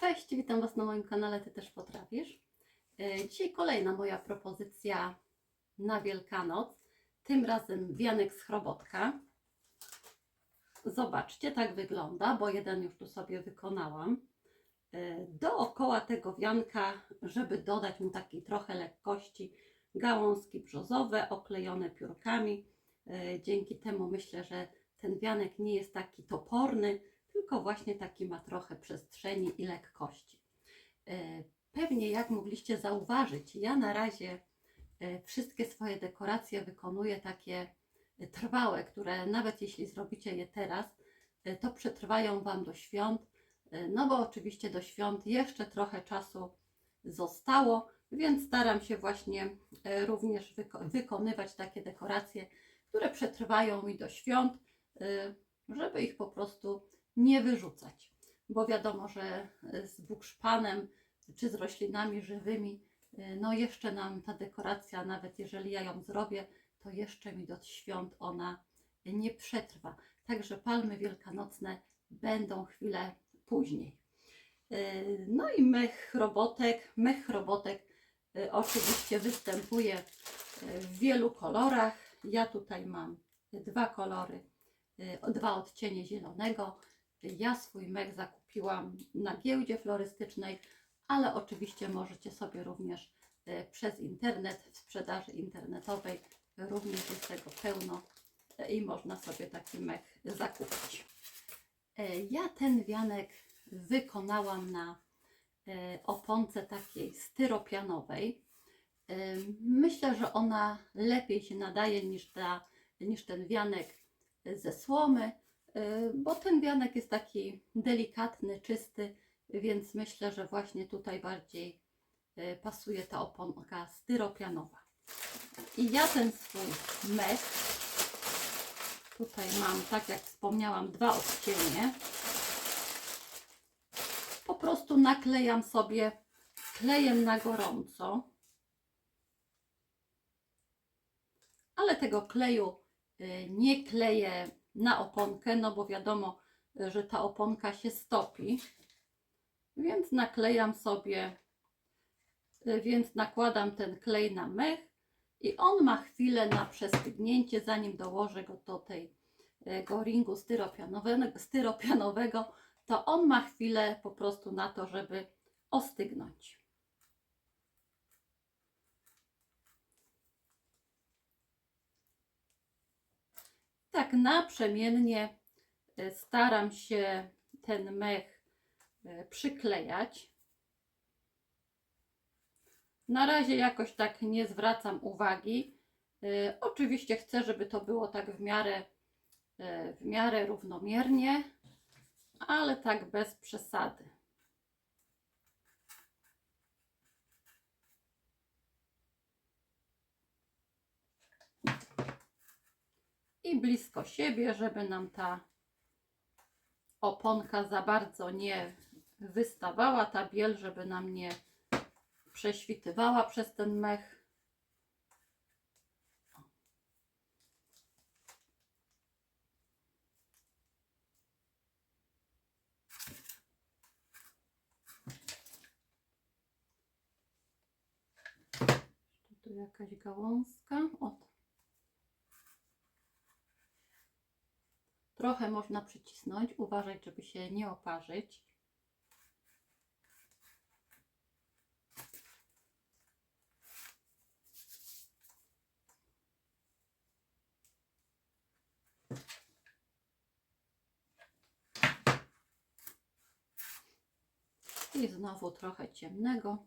Cześć, witam Was na moim kanale Ty też potrafisz. E, Dzisiaj kolejna moja propozycja na Wielkanoc. Tym razem wianek z chrobotka. Zobaczcie, tak wygląda, bo jeden już tu sobie wykonałam. E, Dookoła tego wianka, żeby dodać mu takiej trochę lekkości, gałązki brzozowe oklejone piórkami. E, Dzięki temu myślę, że ten wianek nie jest taki toporny, tylko właśnie taki ma trochę przestrzeni i lekkości. E, Pewnie jak mogliście zauważyć, ja na razie e, wszystkie swoje dekoracje wykonuję takie e, trwałe, które nawet jeśli zrobicie je teraz, to przetrwają Wam do świąt, no bo oczywiście do świąt jeszcze trochę czasu zostało, więc staram się właśnie również wyko- wykonywać takie dekoracje, które przetrwają mi do świąt, żeby ich po prostu nie wyrzucać. Bo wiadomo, że z bukszpanem czy z roślinami żywymi, y, no jeszcze nam ta dekoracja, nawet jeżeli ja ją zrobię, to jeszcze mi do świąt ona nie przetrwa. Także palmy wielkanocne będą chwilę później. Y, No i mech robotek. Mech robotek oczywiście występuje w wielu kolorach. Ja tutaj mam dwa kolory, dwa odcienie zielonego. Ja swój mech zakupiłam na giełdzie florystycznej, ale oczywiście możecie sobie również e, przez internet, w sprzedaży internetowej, również jest tego pełno e, i można sobie taki mech zakupić. E, Ja ten wianek wykonałam na oponce takiej styropianowej. Myślę, że ona lepiej się nadaje niż, ta, niż ten wianek ze słomy, bo ten wianek jest taki delikatny, czysty, więc myślę, że właśnie tutaj bardziej e, pasuje ta oponka styropianowa. I ja ten swój mech, tutaj mam, tak jak wspomniałam, dwa odcienie, po prostu naklejam sobie klejem na gorąco, ale tego kleju e, nie kleję na oponkę, no bo wiadomo, że ta oponka się stopi. Więc naklejam sobie, y, więc nakładam ten klej na mech i on ma chwilę na przestygnięcie, zanim dołożę go do tego ringu styropianowego, styropianowego, to on ma chwilę po prostu na to, żeby ostygnąć. Tak naprzemiennie y, staram się ten mech e, przyklejać. Na razie jakoś tak nie zwracam uwagi. E, Oczywiście chcę, żeby to było tak w miarę, e, w miarę równomiernie, ale tak bez przesady. I blisko siebie, żeby nam ta oponka za bardzo nie wystawała, ta biel, żeby nam nie prześwitywała przez ten mech. Jakaś gałązka. Trochę można przycisnąć, uważać, żeby się nie oparzyć. I znowu trochę ciemnego.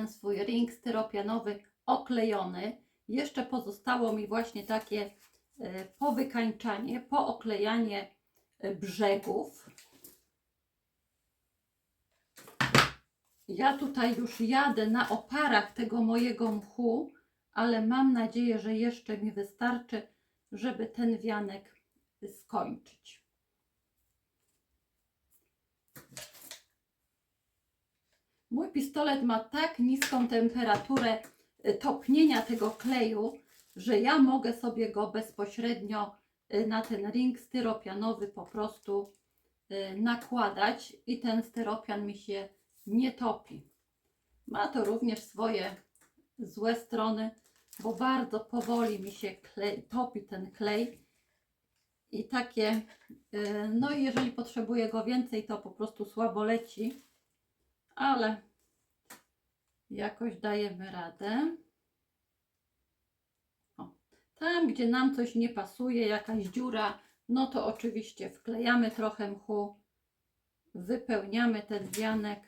Ten swój ring styropianowy oklejony. Jeszcze pozostało mi właśnie takie e, powykańczanie, pooklejanie e, brzegów. Ja tutaj już jadę na oparach tego mojego mchu, ale mam nadzieję, że jeszcze mi wystarczy, żeby ten wianek skończyć. Mój pistolet ma tak niską temperaturę y, topnienia tego kleju, że ja mogę sobie go bezpośrednio y, na ten ring styropianowy po prostu y, nakładać i ten styropian mi się nie topi. Ma to również swoje złe strony, bo bardzo powoli mi się klej, topi ten klej. I takie, no i jeżeli potrzebuję go więcej, to po prostu słabo leci, ale jakoś dajemy radę. O, tam, gdzie nam coś nie pasuje, jakaś dziura, no to oczywiście wklejamy trochę mchu, wypełniamy ten wianek.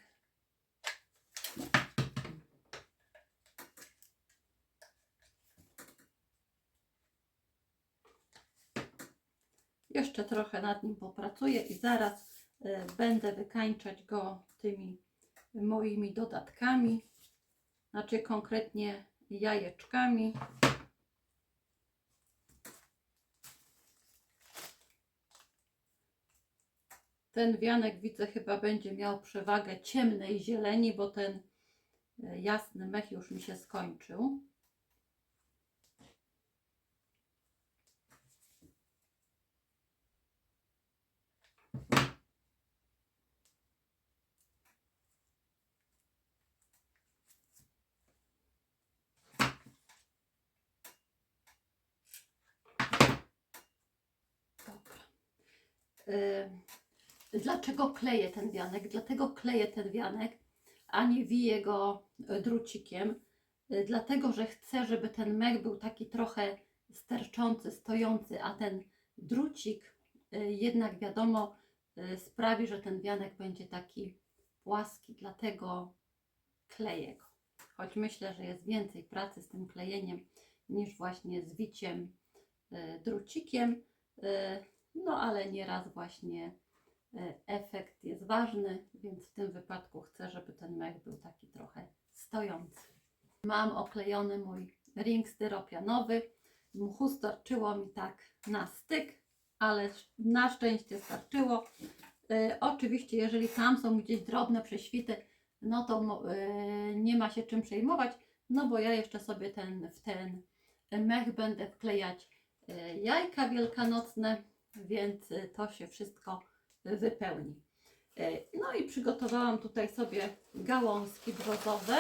Jeszcze trochę nad nim popracuję i zaraz e, będę wykańczać go tymi moimi dodatkami, znaczy konkretnie jajeczkami. Ten wianek widzę chyba będzie miał przewagę ciemnej zieleni, bo ten e, jasny mech już mi się skończył. Y, Dlaczego kleję ten wianek? Dlatego kleję ten wianek, a nie wiję go y, drucikiem. Y, Dlatego, że chcę, żeby ten mech był taki trochę sterczący, stojący, a ten drucik jednak wiadomo sprawi, że ten wianek będzie taki płaski. Dlatego kleję go. Choć myślę, że jest więcej pracy z tym klejeniem niż właśnie z wiciem drucikiem. No ale nieraz właśnie e, efekt jest ważny, więc w tym wypadku chcę, żeby ten mech był taki trochę stojący. Mam oklejony mój ring styropianowy. Mchu starczyło mi tak na styk, ale na szczęście starczyło. E, oczywiście, jeżeli tam są gdzieś drobne prześwity, no to e, nie ma się czym przejmować, no bo ja jeszcze sobie ten, w ten mech będę wklejać jajka wielkanocne, więc y, to się wszystko wypełni. Y, No i przygotowałam tutaj sobie gałązki brzozowe.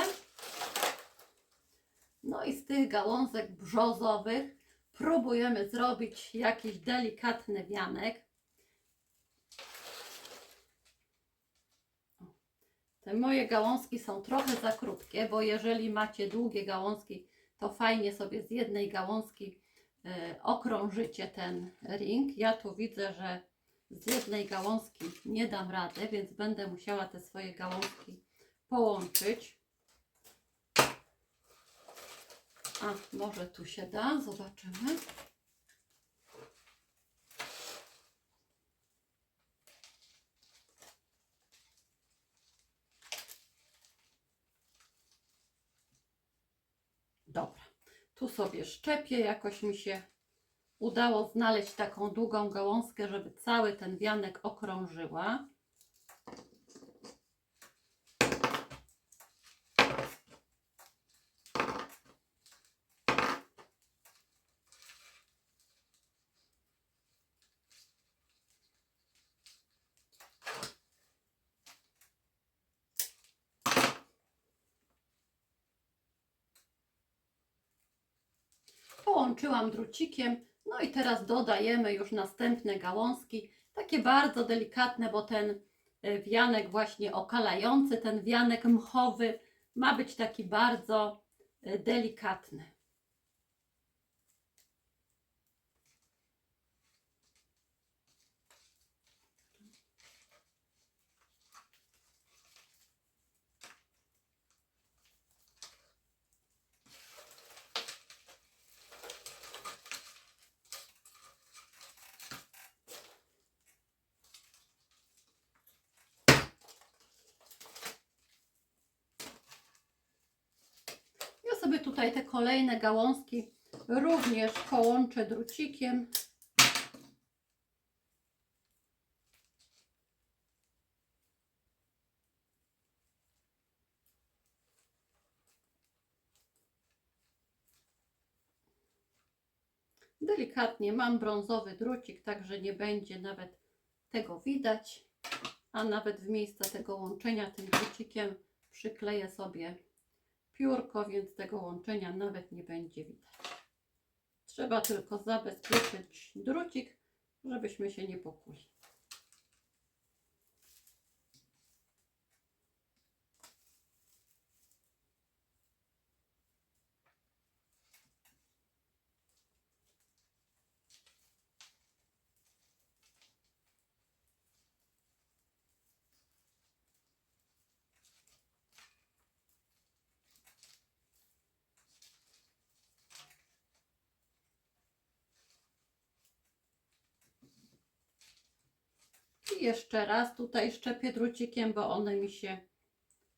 No i z tych gałązek brzozowych próbujemy zrobić jakiś delikatny wianek. Te moje gałązki są trochę za krótkie, bo jeżeli macie długie gałązki, to fajnie sobie z jednej gałązki e, okrążycie ten ring. Ja tu widzę, że z jednej gałązki nie dam rady, więc będę musiała te swoje gałązki połączyć. A, może tu się da, zobaczymy. Dobra, tu sobie szczepię, jakoś mi się udało znaleźć taką długą gałązkę, żeby cały ten wianek okrążyła. Połączyłam drucikiem, no i teraz dodajemy już następne gałązki, takie bardzo delikatne, bo ten e, wianek właśnie okalający, ten wianek mchowy ma być taki bardzo e, delikatny. Tutaj te kolejne gałązki również połączę drucikiem. Delikatnie mam brązowy drucik, także nie będzie nawet tego widać, a nawet w miejsce tego łączenia tym drucikiem przykleję sobie piórko, więc tego łączenia nawet nie będzie widać. Trzeba tylko zabezpieczyć drucik, żebyśmy się nie pokuli. Jeszcze raz tutaj szczepię drucikiem, bo one mi się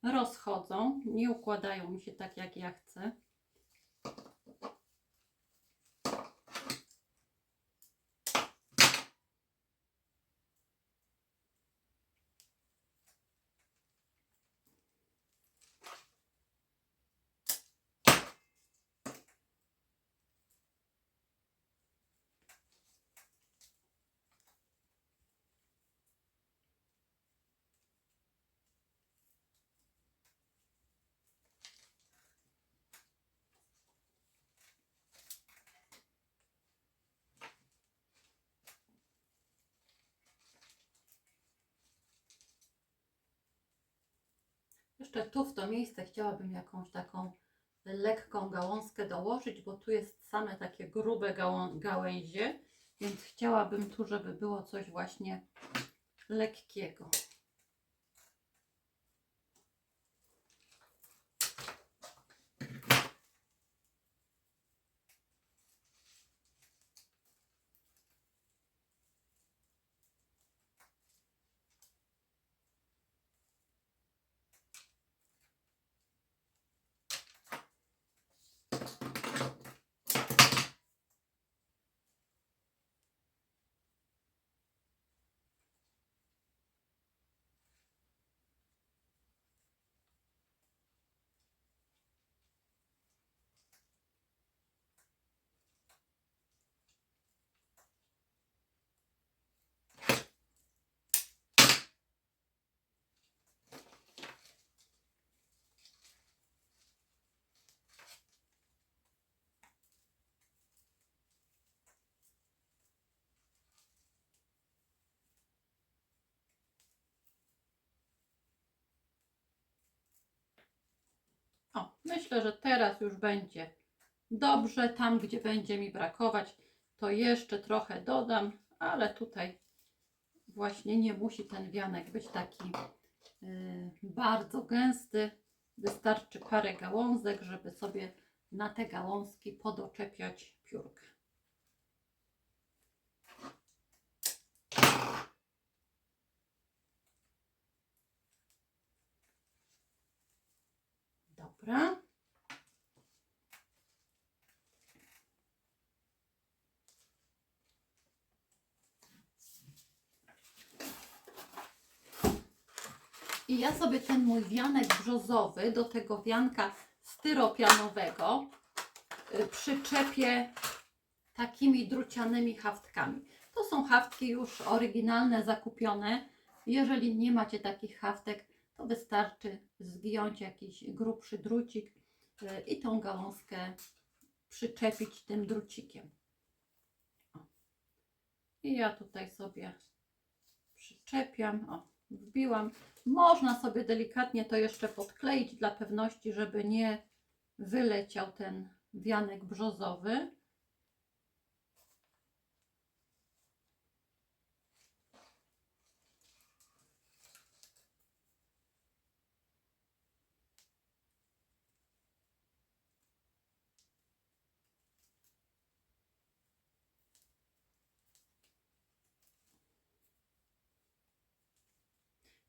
rozchodzą, nie układają mi się tak jak ja chcę. Jeszcze tu w to miejsce chciałabym jakąś taką lekką gałązkę dołożyć, bo tu jest same takie grube gałęzie, więc chciałabym tu, żeby było coś właśnie lekkiego. O, myślę, że teraz już będzie dobrze. Tam, gdzie będzie mi brakować, to jeszcze trochę dodam, ale tutaj właśnie nie musi ten wianek być taki y, bardzo gęsty. Wystarczy parę gałązek, żeby sobie na te gałązki podoczepiać piórkę. Dobra. I ja sobie ten mój wianek brzozowy do tego wianka styropianowego y, przyczepię takimi drucianymi haftkami. To są haftki już oryginalne, zakupione. Jeżeli nie macie takich haftek, to wystarczy zgiąć jakiś grubszy drucik y, i tą gałązkę przyczepić tym drucikiem. O. I ja tutaj sobie przyczepiam, o, wbiłam. Można sobie delikatnie to jeszcze podkleić dla pewności, żeby nie wyleciał ten wianek brzozowy.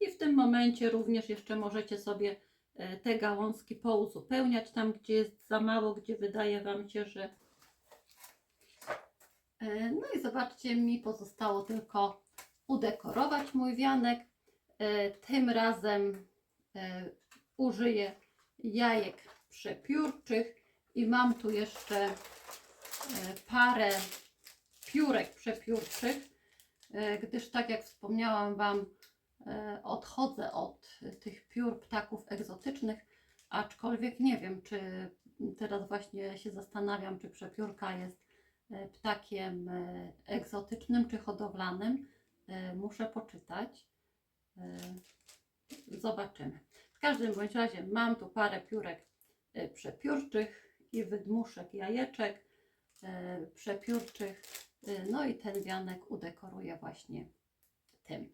I w tym momencie również jeszcze możecie sobie e, te gałązki pouzupełniać tam, gdzie jest za mało, gdzie wydaje Wam się, że. E, No i zobaczcie, mi pozostało tylko udekorować mój wianek. E, Tym razem użyję jajek przepiórczych i mam tu jeszcze parę piórek przepiórczych, gdyż tak jak wspomniałam Wam, odchodzę od tych piór ptaków egzotycznych, aczkolwiek nie wiem, czy teraz właśnie się zastanawiam, czy przepiórka jest e, ptakiem e, egzotycznym czy hodowlanym. E, Muszę poczytać. E, Zobaczymy. W każdym bądź razie mam tu parę piórek e, przepiórczych i wydmuszek jajeczek e, przepiórczych. E, No i ten wianek udekoruję właśnie tym.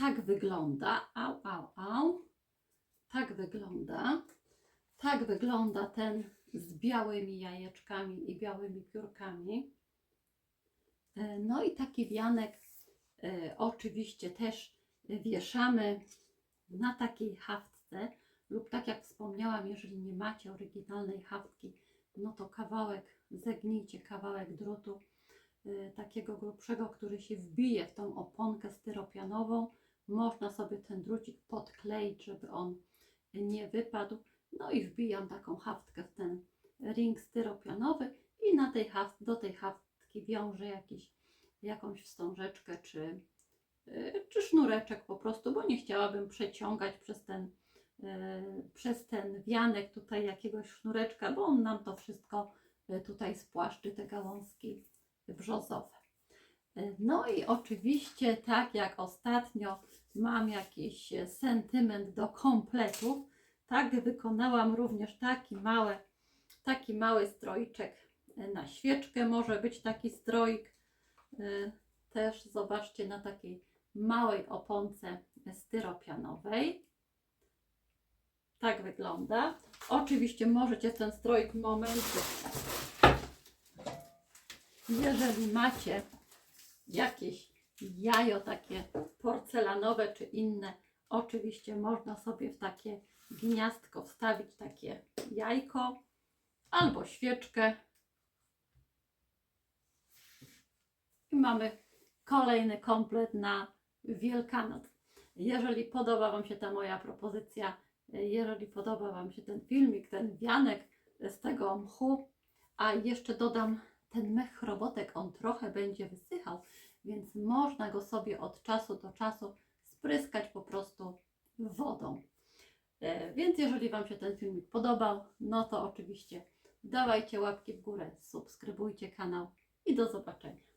Tak wygląda. Au, au, au. Tak wygląda. Tak wygląda ten z białymi jajeczkami i białymi piórkami. E, No i taki wianek e, oczywiście też wieszamy na takiej haftce lub tak jak wspomniałam, jeżeli nie macie oryginalnej haftki, no to kawałek, zegnijcie kawałek drutu y, takiego grubszego, który się wbije w tą oponkę styropianową. Można sobie ten drucik podkleić, żeby on nie wypadł. No i wbijam taką haftkę w ten ring styropianowy i na tej haft, do tej haftki wiążę jakiś, jakąś wstążeczkę czy, y, czy sznureczek po prostu, bo nie chciałabym przeciągać przez ten, y, przez ten wianek tutaj jakiegoś sznureczka, bo on nam to wszystko y, tutaj spłaszczy, te gałązki brzozowe. Y, No i oczywiście, tak jak ostatnio mam jakiś e, sentyment do kompletów, tak wykonałam również taki mały, taki mały stroiczek E, Na świeczkę może być taki stroik. E, Też zobaczcie na takiej małej oponce styropianowej. Tak wygląda. Oczywiście możecie ten stroik momencie, jeżeli macie jakieś jajo takie porcelanowe czy inne, oczywiście można sobie w takie gniazdko wstawić takie jajko albo świeczkę. I mamy kolejny komplet na Wielkanoc. Jeżeli podoba Wam się ta moja propozycja, jeżeli podoba Wam się ten filmik, ten wianek z tego mchu, a jeszcze dodam ten mech robotek, on trochę będzie wysychał, więc można go sobie od czasu do czasu spryskać po prostu wodą. E, Więc jeżeli Wam się ten filmik podobał, no to oczywiście dawajcie łapki w górę, subskrybujcie kanał i do zobaczenia.